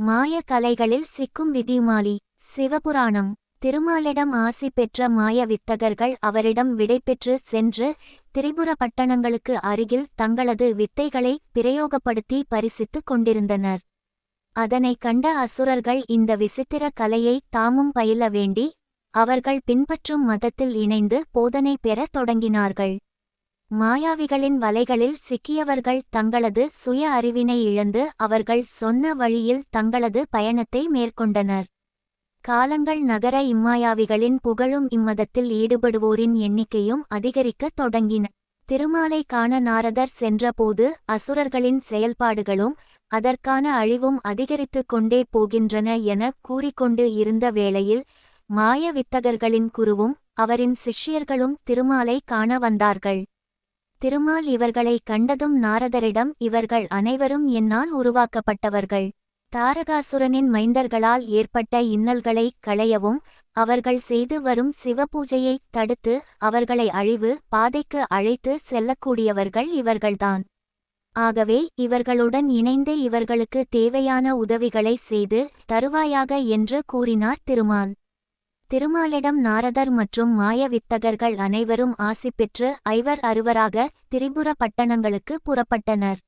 மாய கலைகளில் சிக்கும் விதிமாலி சிவபுராணம். திருமாலிடம் ஆசி பெற்ற மாய வித்தகர்கள் அவரிடம் விடைபெற்று சென்று திரிபுர பட்டணங்களுக்கு அருகில் தங்களது வித்தைகளை பிரயோகப்படுத்தி பரிசித்துக் கொண்டிருந்தனர். அதனைக் கண்ட அசுரர்கள் இந்த விசித்திர கலையை தாமும் பயில வேண்டி அவர்கள் பின்பற்றும் மதத்தில் இணைந்து போதனை பெறத் தொடங்கினார்கள். மாயாவிகளின் வலைகளில் சிக்கியவர்கள் தங்களது சுய அறிவினை இழந்து அவர்கள் சொன்ன வழியில் தங்களது பயணத்தை மேற்கொண்டனர். காலங்கள் நகர இம்மாயாவிகளின் புகழும் இம்மதத்தில் ஈடுபடுவோரின் எண்ணிக்கையும் அதிகரிக்கத் தொடங்கின. திருமாலை காண நாரதர் சென்றபோது அசுரர்களின் செயல்பாடுகளும் அதற்கான அழிவும் அதிகரித்துக் கொண்டே போகின்றன என கூறிக்கொண்டு இருந்த வேளையில் மாய வித்தகர்களின் குருவும் அவரின் சிஷ்யர்களும் திருமாலை காண வந்தார்கள். திருமால் இவர்களை கண்டதும் நாரதரிடம் இவர்கள் அனைவரும் என்னால் உருவாக்கப்பட்டவர்கள். தாரகாசுரனின் மைந்தர்களால் ஏற்பட்ட இன்னல்களை களையவும் அவர்கள் செய்து வரும் சிவபூஜையை தடுத்து அவர்களை அழிவு பாதைக்கு அழைத்து செல்லக்கூடியவர்கள் இவர்கள்தான். ஆகவே இவர்களுடன் இணைந்து இவர்களுக்கு தேவையான உதவிகளை செய்து தருவாயாக என்று கூறினார் திருமால். திருமாலிடம் நாரதர் மற்றும் மாய வித்தகர்கள் அனைவரும் ஆசி பெற்று ஐவர் அறுவராக திரிபுர பட்டணங்களுக்கு புறப்பட்டனர்.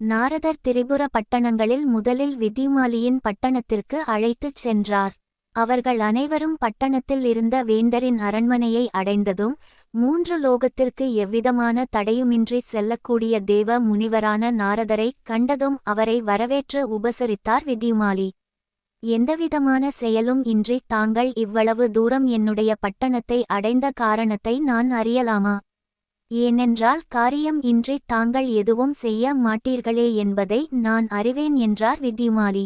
நாரதர் திரிபுர பட்டணங்களில் முதலில் விதிமாலியின் பட்டணத்திற்கு அழைத்துச் சென்றார். அவர்கள் அனைவரும் பட்டணத்தில் இருந்த வேந்தரின் அரண்மனையை அடைந்ததும் மூன்று லோகத்திற்கு எவ்விதமான தடையுமின்றி செல்லக்கூடிய தேவ முனிவரான நாரதரை கண்டதும் அவரை வரவேற்று உபசரித்தார் விதிமாலி. எந்தவிதமான செயலும் இன்றி தாங்கள் இவ்வளவு தூரம் என்னுடைய பட்டணத்தை அடைந்த காரணத்தை நான் அறியலாமா? ஏனென்றால் காரியம் இன்றி தாங்கள் எதுவும் செய்ய மாட்டீர்களே என்பதை நான் அறிவேன் என்றார் வித்யுமாலி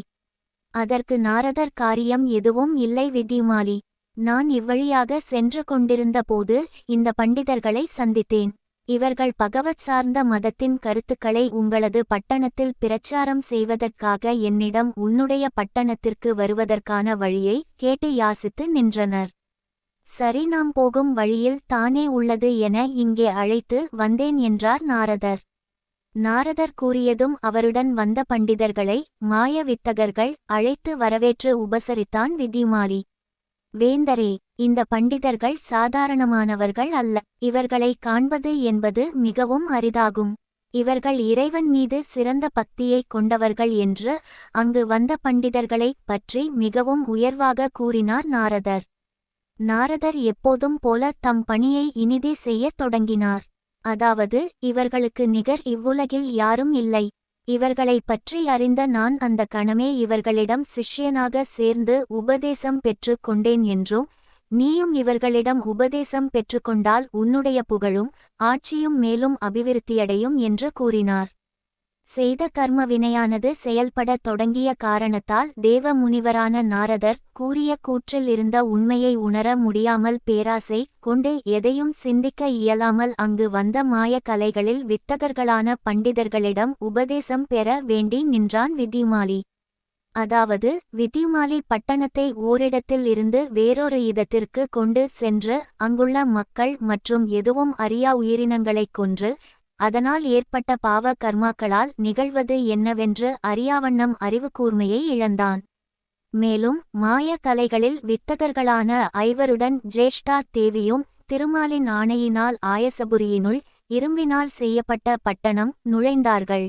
அதற்கு நாரதர் காரியம் எதுவும் இல்லை விதிமாலி. நான் இவ்வழியாக சென்று கொண்டிருந்தபோது இந்த பண்டிதர்களை சந்தித்தேன். இவர்கள் பகவத் சார்ந்த மதத்தின் கருத்துக்களை உங்களது பட்டணத்தில் பிரச்சாரம் செய்வதற்காக என்னிடம் உன்னுடைய பட்டணத்திற்கு வருவதற்கான வழியை கேட்டு யாசித்து நின்றனர். சரி நாம் போகும் வழியில் தானே உள்ளது என இங்கே அழைத்து வந்தேன் என்றார் நாரதர். நாரதர் கூறியதும் அவருடன் வந்த பண்டிதர்களை மாய வித்தகர்கள் அழைத்து வரவேற்று உபசரித்தான் விதிமாலி. வேந்தரே இந்த பண்டிதர்கள் சாதாரணமானவர்கள் அல்ல. இவர்களை காண்பது என்பது மிகவும் அரிதாகும். இவர்கள் இறைவன் மீது சிறந்த பக்தியைக் கொண்டவர்கள் என்று அங்கு வந்த பண்டிதர்களைப் பற்றி மிகவும் உயர்வாக கூறினார் நாரதர். நாரதர் எப்போதும் போல தம் பணியை இனிதே செய்யத் தொடங்கினார். அதாவது இவர்களுக்கு நிகர் இவ்வுலகில் யாரும் இல்லை. இவர்களை பற்றி அறிந்த நான் அந்த கணமே இவர்களிடம் சிஷ்யனாக சேர்ந்து உபதேசம் பெற்று கொண்டேன் என்றும் நீயும் இவர்களிடம் உபதேசம் பெற்றுக்கொண்டால் உன்னுடைய புகழும் ஆட்சியும் மேலும் அபிவிருத்தியடையும் என்று கூறினார். செய்த கர்ம வினையானது செயல்படத் தொடங்கிய காரணத்தால் தேவ முனிவரான நாரதர் கூறிய கூற்றில் இருந்த உண்மையை உணர முடியாமல் பேராசை கொண்டு எதையும் சிந்திக்க இயலாமல் அங்கு வந்த மாய கலைகளில் வித்தகர்களான பண்டிதர்களிடம் உபதேசம் பெற வேண்டி நின்றான் விதிமாலி. அதாவது விதிமாலி பட்டணத்தை ஓரிடத்தில் இருந்து வேறொரு இடத்திற்கு கொண்டு சென்று அங்குள்ள மக்கள் மற்றும் எதுவும் அறியா உயிரினங்களைக் கொன்று அதனால் ஏற்பட்ட பாவ கர்மாக்களால் நிகழ்வது என்னவென்று அறியாவண்ணம் அறிவு கூர்மையை இழந்தான். மேலும் மாய கலைகளில் வித்தகர்களான ஐவருடன் ஜேஷ்டா தேவியும் திருமாலின் ஆணையினால் ஆயசபுரியினுள் இரும்பினால் செய்யப்பட்ட பட்டணம் நுழைந்தார்கள்.